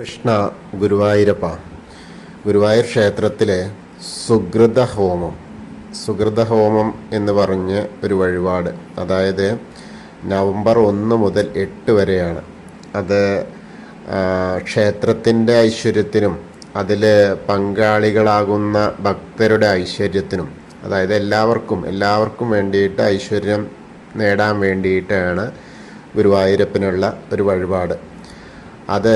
കൃഷ്ണ ഗുരുവായൂരപ്പ. ഗുരുവായൂർ ക്ഷേത്രത്തിലെ സുഹൃത ഹോമം സുഹൃത ഹോമം എന്ന് പറഞ്ഞ് ഒരു വഴിപാട്. അതായത് നവംബർ ഒന്ന് മുതൽ എട്ട് വരെയാണ്. അത് ക്ഷേത്രത്തിന്റെ ഐശ്വര്യത്തിനും അതിൽ പങ്കാളികളാകുന്ന ഭക്തരുടെ ഐശ്വര്യത്തിനും അതായത് എല്ലാവർക്കും എല്ലാവർക്കും വേണ്ടിയിട്ട് ഐശ്വര്യം നേടാൻ വേണ്ടിയിട്ടാണ് ഗുരുവായൂരപ്പനുള്ള ഒരു വഴിപാട്. അത്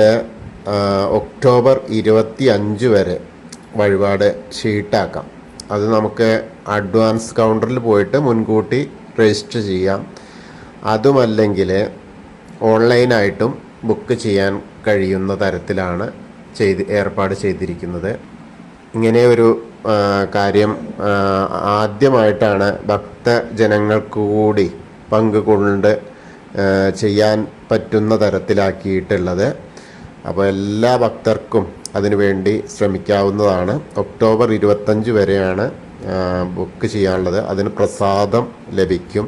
ഒക്ടോബർ ഇരുപത്തി അഞ്ച് വരെ വഴിപാട് ഷീട്ടാക്കാം. അത് നമുക്ക് അഡ്വാൻസ് കൗണ്ടറിൽ പോയിട്ട് മുൻകൂട്ടി രജിസ്റ്റർ ചെയ്യാം. അതുമല്ലെങ്കിൽ ഓൺലൈനായിട്ടും ബുക്ക് ചെയ്യാൻ കഴിയുന്ന തരത്തിലാണ് ചെയ്ത് ഏർപ്പാട് ചെയ്തിരിക്കുന്നത്. ഇങ്ങനെ ഒരു കാര്യം ആദ്യമായിട്ടാണ് ഭക്തജനങ്ങൾക്ക് കൂടി പങ്കുകൊണ്ട് ചെയ്യാൻ പറ്റുന്ന തരത്തിലാക്കിയിട്ടുള്ളത്. അപ്പോൾ എല്ലാ ഭക്തർക്കും അതിനുവേണ്ടി ശ്രമിക്കാവുന്നതാണ്. ഒക്ടോബർ ഇരുപത്തഞ്ച് വരെയാണ് ബുക്ക് ചെയ്യാനുള്ളത്. അതിന് പ്രസാദം ലഭിക്കും.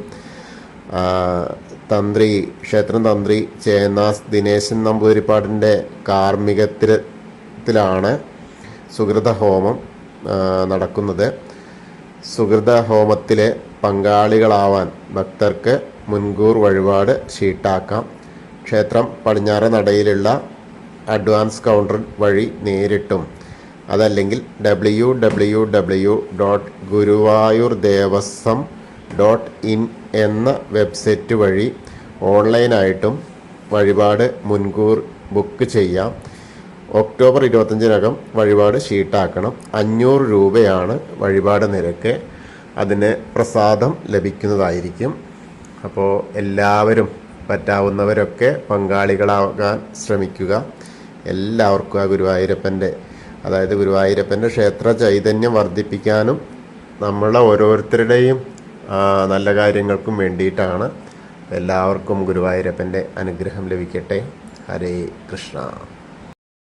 തന്ത്രി ക്ഷേത്രം തന്ത്രി ചേന്നാസ് ദിനേശൻ നമ്പൂതിരിപ്പാടിന്റെ കാർമ്മികത്തിലാണ് സുഹൃത ഹോമം നടക്കുന്നത്. സുഹൃത ഹോമത്തിലെ പങ്കാളികളാവാൻ ഭക്തർക്ക് മുൻകൂർ വഴിപാട് ഷീട്ടാക്കാം. ക്ഷേത്രം പടിഞ്ഞാറ് നടയിലുള്ള അഡ്വാൻസ് കൗണ്ടർ വഴി നേരിട്ടും. അതല്ലെങ്കിൽ W W W dot Guruvayur Devaswom dot in എന്ന വെബ്സൈറ്റ് വഴി ഓൺലൈനായിട്ടും വഴിപാട് മുൻകൂർ ബുക്ക് ചെയ്യാം. ഒക്ടോബർ ഇരുപത്തഞ്ചിനകം വഴിപാട് ഷീട്ടാക്കണം. അഞ്ഞൂറ് രൂപയാണ് വഴിപാട് നിരക്ക്. അതിന് പ്രസാദം ലഭിക്കുന്നതായിരിക്കും. അപ്പോൾ എല്ലാവരും പറ്റാവുന്നവരൊക്കെ പങ്കാളികളാകാൻ ശ്രമിക്കുക. എല്ലാവർക്കും ആ ഗുരുവായൂരപ്പന്റെ അതായത് ഗുരുവായൂരപ്പന്റെ ക്ഷേത്ര ചൈതന്യം വർദ്ധിപ്പിക്കാനും നമ്മളെ ഓരോരുത്തരുടെയും നല്ല കാര്യങ്ങൾക്കും വേണ്ടിയിട്ടാണ് എല്ലാവർക്കും ഗുരുവായൂരപ്പന്റെ അനുഗ്രഹം ലഭിക്കട്ടെ. ഹരേ കൃഷ്ണ.